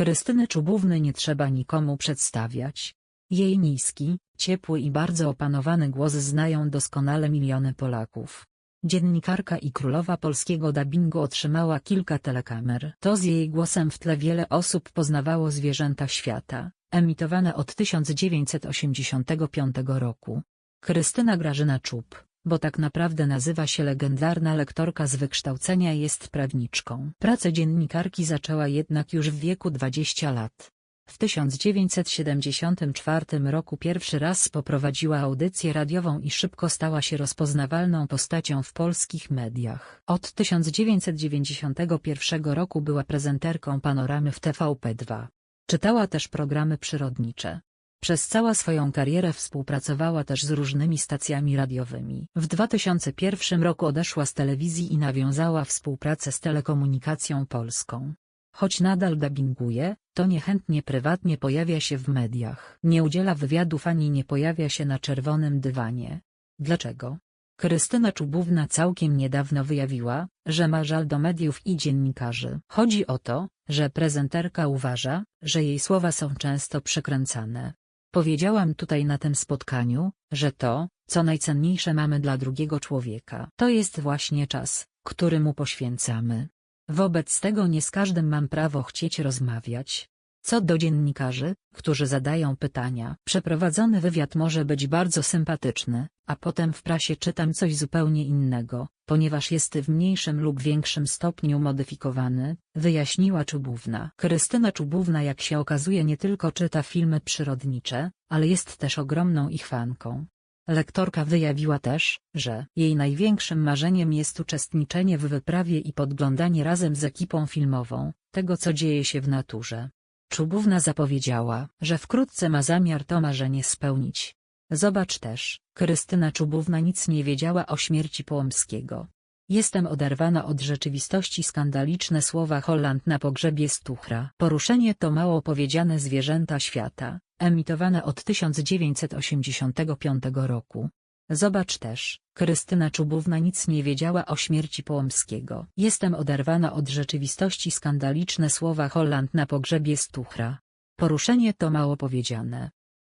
Krystyny Czubówny nie trzeba nikomu przedstawiać. Jej niski, ciepły i bardzo opanowany głos znają doskonale miliony Polaków. Dziennikarka i królowa polskiego dubbingu otrzymała kilka telekamer. To z jej głosem w tle wiele osób poznawało zwierzęta świata, emitowane od 1985 roku. Krystyna Grażyna Czub, bo tak naprawdę nazywa się legendarna lektorka z wykształcenia jest prawniczką. Pracę dziennikarki zaczęła jednak już w wieku 20 lat. W 1974 roku pierwszy raz poprowadziła audycję radiową i szybko stała się rozpoznawalną postacią w polskich mediach. Od 1991 roku była prezenterką panoramy w TVP2. Czytała też programy przyrodnicze. Przez całą swoją karierę współpracowała też z różnymi stacjami radiowymi. W 2001 roku odeszła z telewizji i nawiązała współpracę z Telekomunikacją Polską. Choć nadal dubbinguje, to niechętnie prywatnie pojawia się w mediach. Nie udziela wywiadów ani nie pojawia się na czerwonym dywanie. Dlaczego? Krystyna Czubówna całkiem niedawno wyjawiła, że ma żal do mediów i dziennikarzy. Chodzi o to, że prezenterka uważa, że jej słowa są często przekręcane. Powiedziałam tutaj na tym spotkaniu, że to, co najcenniejsze mamy dla drugiego człowieka, to jest właśnie czas, który mu poświęcamy. Wobec tego nie z każdym mam prawo chcieć rozmawiać. Co do dziennikarzy, którzy zadają pytania, przeprowadzony wywiad może być bardzo sympatyczny, a potem w prasie czytam coś zupełnie innego, ponieważ jest w mniejszym lub większym stopniu modyfikowany, wyjaśniła Czubówna. Krystyna Czubówna jak się okazuje nie tylko czyta filmy przyrodnicze, ale jest też ogromną ich fanką. Lektorka wyjawiła też, że jej największym marzeniem jest uczestniczenie w wyprawie i podglądanie razem z ekipą filmową, tego co dzieje się w naturze. Czubówna zapowiedziała, że wkrótce ma zamiar to marzenie spełnić. Zobacz też, Krystyna Czubówna nic nie wiedziała o śmierci Połomskiego. Jestem oderwana od rzeczywistości skandaliczne słowa Holland na pogrzebie Stuchra. Poruszenie to mało powiedziane zwierzęta świata, emitowane od 1985 roku. Zobacz też, Krystyna Czubówna nic nie wiedziała o śmierci Połomskiego. Jestem oderwana od rzeczywistości skandaliczne słowa Holland na pogrzebie Stuchra. Poruszenie to mało powiedziane.